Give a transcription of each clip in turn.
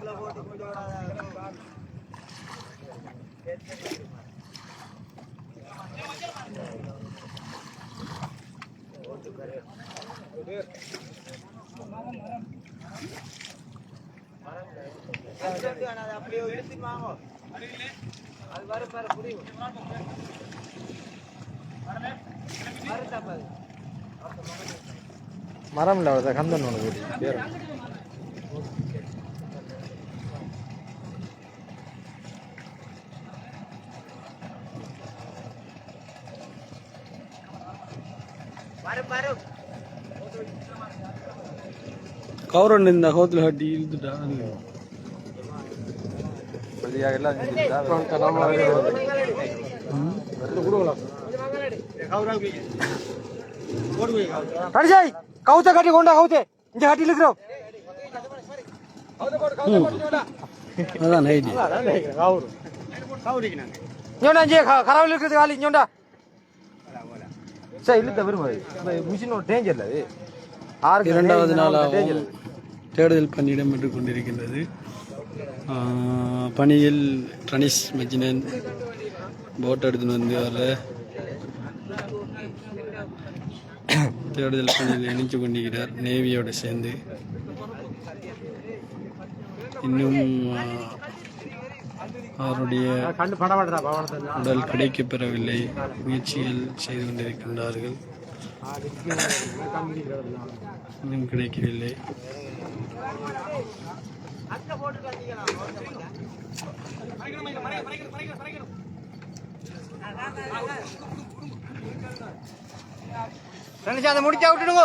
வீட்டுல போட்டு கொஞ்சம் அப்படியே எடுத்து வாங்க. அது வரும் பாரு புரியும். மரம்ல கந்தன் உனக்கு பேரும் கௌரவன் இந்த ஹோத்தில் கட்டி இழுத்துட்டா? கவுத்த கட்டி கொண்டா கவுத்தே இந்த கட்டி இருக்கிறோம் அதான் இங்கோண்டா இங்கே கராவில் இருக்கிறது காலி இங்கோண்டா சார் இல்லை தவிர மிஷின் ஒரு டேஞ்சர் அது. ஆறு இரண்டாவது நாளாகவும் தேடுதல் பணி இடம்பெற்று கொண்டிருக்கின்றது. பணியில் ரனிஷ் மஜினன் போட் எடுத்துன்னு வந்து வர தேடுதல் பணியில் இணைச்சு கொண்டிருக்கிறார் நேவியோடு சேர்ந்து. இன்னும் அவருடைய உடல் கிடைக்கப் பெறவில்லை முயற்சிகள் செய்து கொண்டிருக்கின்றார்கள். இன்னும் கிடைக்கவில்லை. முடிச்சா விட்டுடுங்க.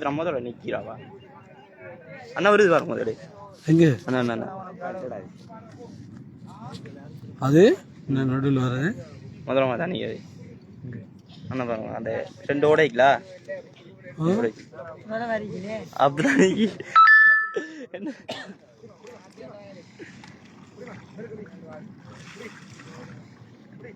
நம்ம முதல்ல நிக்கிறாவா அண்ணா வருது பாருங்க முதல்ல எங்கே? அண்ணா அண்ணா அது? நான் நடுவில் வரேன் முதல்ல தான் நிற்காது அண்ணா பாருங்க அந்த ரெண்டு ஓடைங்களா அப்படிதான் என்ன?